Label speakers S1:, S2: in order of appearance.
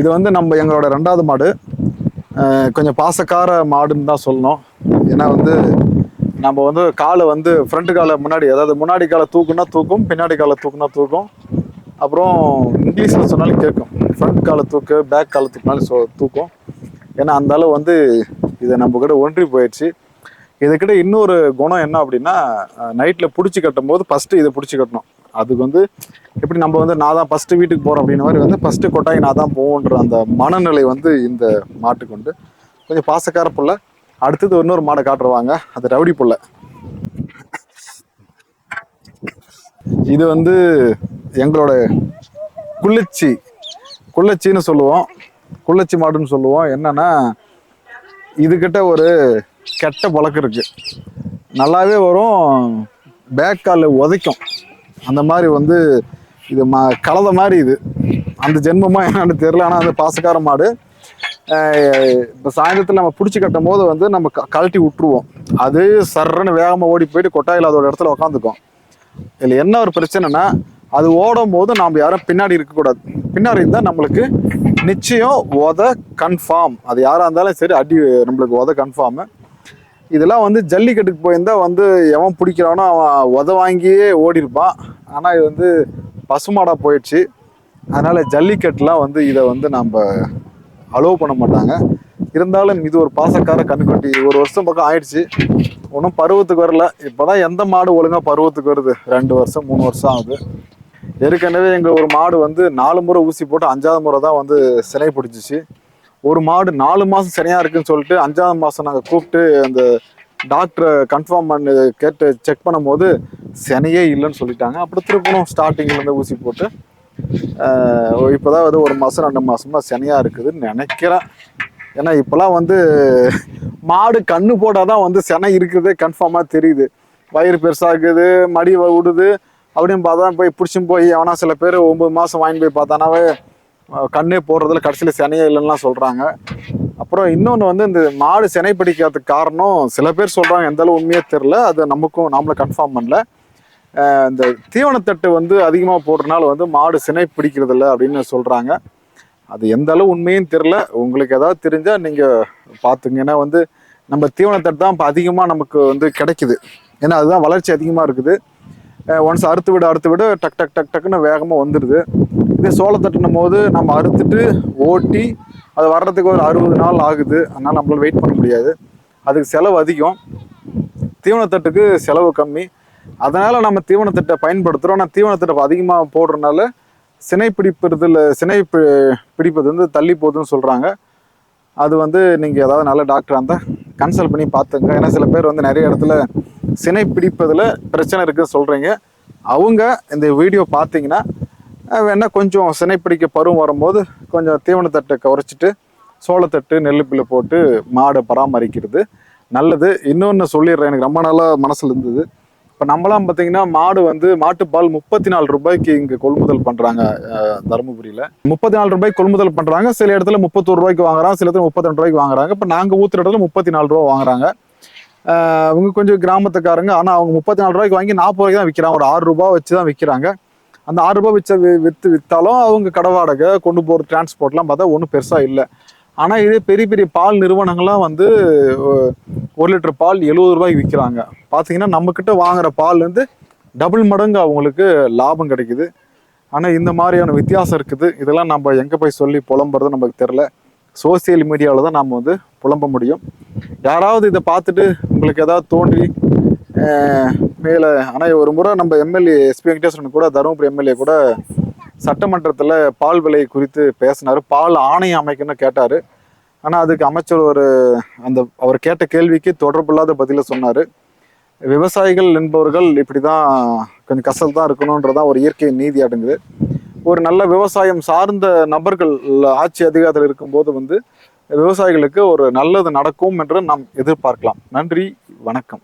S1: இது வந்து நம்ம எங்களோட ரெண்டாவது மாடு. கொஞ்சம் பாசக்கார மாடுன்னு தான் சொல்லணும். ஏன்னா வந்து நம்ம வந்து காலை வந்து ஃப்ரண்ட் காலை முன்னாடி அதாவது முன்னாடி காலை தூக்குனா தூக்கும் பின்னாடி காலை தூக்குனா தூக்கும். அப்புறம் இங்கிலீஷில் சொன்னாலும் கேட்கும். ஃப்ரண்ட் காலை தூக்கு பேக் காலை தூக்குனாலும் சொ தூக்கும். ஏன்னா அந்த அளவு வந்து இதை நம்ம கிட்ட ஒன்றி போயிடுச்சு. இதுக்கிட்ட இன்னொரு குணம் என்ன அப்படின்னா நைட்டில் பிடிச்சி கட்டும் போது ஃபஸ்ட்டு இதை பிடிச்சி கட்டணும். அதுக்கு வந்து எப்படி நம்ம வந்து நான் தான் ஃபஸ்ட்டு வீட்டுக்கு போகிறோம் அப்படின்ற மாதிரி வந்து ஃபஸ்ட்டு கொட்டாய் நான் தான் போகுன்ற அந்த மனநிலை வந்து இந்த மாட்டுக்கு உண்டு. கொஞ்சம் பாசக்கார புள்ள. அடுத்தது இன்னொரு மாடை காட்டுருவாங்க அது ரவுடி புள்ள. இது வந்து எங்களோட குள்ளச்சி. குள்ளச்சின்னு சொல்லுவோம். குள்ளச்சி மாடுன்னு சொல்லுவோம். என்னன்னா இதுகிட்ட ஒரு கெட்ட பழக்கம் இருக்கு. நல்லாவே வரும். பேக் காலில் உதைக்கும். அந்த மாதிரி வந்து இது ம கலத மாதிரி இது. அந்த ஜென்மமா என்னன்னு தெரியல ஆனால் அந்த பாசக்கார மாடு இப்போ சாயந்தரத்தில் நம்ம பிடிச்சி கட்டும் போது வந்து நம்ம க- கழட்டி விட்டுருவோம். அது சர்றன்னு வேகமாக ஓடி போயிட்டு கொட்டாயில் அதோட இடத்துல உக்காந்துக்கும். இதில் என்ன ஒரு பிரச்சனைனா அது ஓடும் போது நாம் யாரும் பின்னாடி இருக்கக்கூடாது பின்னாடி இருந்தால் நம்மளுக்கு நிச்சயம் உத கன்ஃபார்ம் அது யாராக இருந்தாலும் சரி அடி நம்மளுக்கு உத கன்ஃபார்மு இதெல்லாம் வந்து ஜல்லிக்கட்டுக்கு போயிருந்தா வந்து எவன் பிடிக்கிறானோ அவன் உத வாங்கியே ஓடிருப்பான் ஆனால் இது வந்து பசுமாடாக போயிடுச்சு. அதனால் ஜல்லிக்கட்டுலாம் வந்து இதை வந்து நம்ம அலோவ் பண்ண மாட்டாங்க. இருந்தாலும் இது ஒரு பாசக்கார கண்ணுக்குட்டி. ஒரு வருஷம் பக்கம் ஆயிடுச்சு. ஒன்றும் பருவத்துக்கு வரல. இப்போ தான் எந்த மாடு ஒழுங்காக பருவத்துக்கு வருது? ரெண்டு வருஷம் மூணு வருஷம் ஆகுது. ஏற்கனவே எங்கள் ஒரு மாடு வந்து நாலு முறை ஊசி போட்டு அஞ்சாவது முறை தான் வந்து சிலை பிடிச்சிச்சு. ஒரு மாடு நாலு மாதம் சினையா இருக்குன்னு சொல்லிட்டு அஞ்சாவது மாதம் நாங்கள் கூப்பிட்டு அந்த டாக்டரை கன்ஃபார்ம் பண்ணி கேட்டு செக் பண்ணும்போது சினையே இல்லைன்னு சொல்லிட்டாங்க. அப்புறம் திருப்பணும் ஸ்டார்டிங்லேருந்து ஊசி போட்டு இப்போதான் வந்து ஒரு மாதம் ரெண்டு மாதமாக சினையா இருக்குதுன்னு நினைக்கிறேன். ஏன்னா இப்போலாம் வந்து மாடு கண்ணு போட்டாதான் வந்து சினை இருக்குது கன்ஃபார்மாக தெரியுது. வயிறு பெருசாகுது மடி விடுது அப்படின்னு பார்த்தா போய் பிடிச்சும் போய் அவனா சில பேர் ஒம்பது மாதம் வாங்கி போய் பார்த்தானாவே கண்ணே போடுறதுல கடைசியில் சினையே இல்லைன்னா சொல்கிறாங்க அப்புறம் இன்னொன்று வந்து இந்த மாடு சினை பிடிக்காததுக்கு காரணம் சில பேர் சொல்கிறாங்க எந்த அளவு உண்மையே தெரில அது நமக்கும் நாமளும் கன்ஃபார்ம் பண்ணல. இந்த தீவனத்தட்டு வந்து அதிகமாக போடுறதுனால வந்து மாடு சினை பிடிக்கிறது இல்லை அப்படின்னு சொல்கிறாங்க அது எந்த அளவு உண்மையும் தெரில உங்களுக்கு ஏதாவது தெரிஞ்சால் நீங்கள் பார்த்துங்க ஏன்னா வந்து நம்ம தீவனத்தட்டு தான் இப்போ அதிகமாக நமக்கு வந்து கிடைக்குது. ஏன்னா அதுதான் வளர்ச்சி அதிகமாக இருக்குது. ஒன்ஸ் அறுத்து விட அறுத்து விட டக் டக் டக் டக்குன்னு வேகமாக வந்துடுது இதே சோளத்தட்டுனும் போது நம்ம அறுத்துட்டு ஓட்டி அது வர்றதுக்கு ஒரு அறுபது நாள் ஆகுது. அதனால் நம்மளால் வெயிட் பண்ண முடியாது. அதுக்கு செலவு அதிகம். தீவனத்தட்டுக்கு செலவு கம்மி. அதனால் நம்ம தீவனத்தட்டை பயன்படுத்துகிறோம் ஆனால் தீவனத்தட்டை அதிகமாக போடுறதுனால சினை பிடிப்பதில் சினை பி- பிடிப்பது வந்து தள்ளி போகுதுன்னு சொல்கிறாங்க அது வந்து நீங்கள் ஏதாவது நல்ல டாக்டராக இருந்தால் கன்சல்ட் பண்ணி பார்த்துங்க. ஏன்னா சில பேர் வந்து நிறைய இடத்துல சினை பிடிப்பதில் பிரச்சனை இருக்குதுன்னு சொல்கிறீங்க அவங்க இந்த வீடியோ பார்த்தீங்கன்னா வேணால் கொஞ்சம் சினைப்பிடிக்க பருவம் வரும்போது கொஞ்சம் தீவனத்தட்டை குறைச்சிட்டு சோளத்தட்டு நெல்லுப்பில் போட்டு மாடை பராமரிக்கிறது நல்லது. இன்னொன்று சொல்லிடுறேன் எனக்கு ரொம்ப நாளாக மனசில் இருந்தது. இப்போ நம்மளாம் பார்த்தீங்கன்னா மாடு வந்து மாட்டுப்பால் முப்பத்தி நாலு ரூபாய்க்கு இங்கே கொள்முதல் பண்ணுறாங்க தருமபுரியில். முப்பத்தி நாலு ரூபாய்க்கு கொள்முதல் பண்ணுறாங்க சில இடத்துல முப்பத்தோரு ரூபாய்க்கு வாங்குறாங்க சில இடத்துல முப்பத்தி ரெண்டு ரூபாய்க்கு வாங்குறாங்க. இப்போ நாங்கள் ஊற்றுற இடத்துல முப்பத்தி நாலு ரூபா வாங்குறாங்க. அவங்க கொஞ்சம் கிராமத்துக்காரங்க ஆனால் அவங்க முப்பத்தி நாலு ரூபாய்க்கு வாங்கி நாற்பது ரூபாய்க்கு தான் விற்கிறாங்க ஒரு ஆறு ரூபாய் வச்சு தான் விற்கிறாங்க அந்த ஆறு ரூபாய் வச்ச விற்று விற்றாலும் அவங்க கடை வாடகை கொண்டு போகிற டிரான்ஸ்போர்ட்லாம் பார்த்தா ஒன்றும் பெருசாக இல்லை. ஆனால் இதே பெரிய பெரிய பால் நிறுவனங்கள்லாம் வந்து ஒரு லிட்டர் பால் எழுபது ரூபாய்க்கு விற்கிறாங்க பார்த்தீங்கன்னா நம்மக்கிட்ட வாங்குற பால் வந்து டபுள் மடங்கு அவங்களுக்கு லாபம் கிடைக்குது. ஆனால் இந்த மாதிரியான வித்தியாசம் இருக்குது. இதெல்லாம் நம்ம எங்கே போய் சொல்லி புலம்புறது நமக்கு தெரில சோசியல் மீடியாவில் தான் நம்ம வந்து புலம்ப முடியும். யாராவது இதை பார்த்துட்டு உங்களுக்கு ஏதாவது தோன்றி மேலே ஆனால் ஒரு முறை நம்ம எம்எல்ஏ எஸ்பி வெங்கடேஸ்வரன் கூட தருமபுரி எம்எல்ஏ கூட சட்டமன்றத்தில் பால் விலை குறித்து பேசினார். பால் ஆணையம் அமைக்கணும்னு கேட்டார். ஆனால் அதுக்கு அமைச்சர் ஒரு அந்த அவர் கேட்ட கேள்விக்கு தொடர்பில்லாத பதில சொன்னார். விவசாயிகள் என்பவர்கள் இப்படி தான் கொஞ்சம் கசல் தான் இருக்கணுன்றதான் ஒரு இயற்கை நீதி அடங்குது ஒரு நல்ல விவசாயம் சார்ந்த நபர்கள் ஆட்சி அதிகாரத்தில் இருக்கும்போது வந்து விவசாயிகளுக்கு ஒரு நல்லது நடக்கும் என்று நாம் எதிர்பார்க்கலாம். நன்றி வணக்கம்.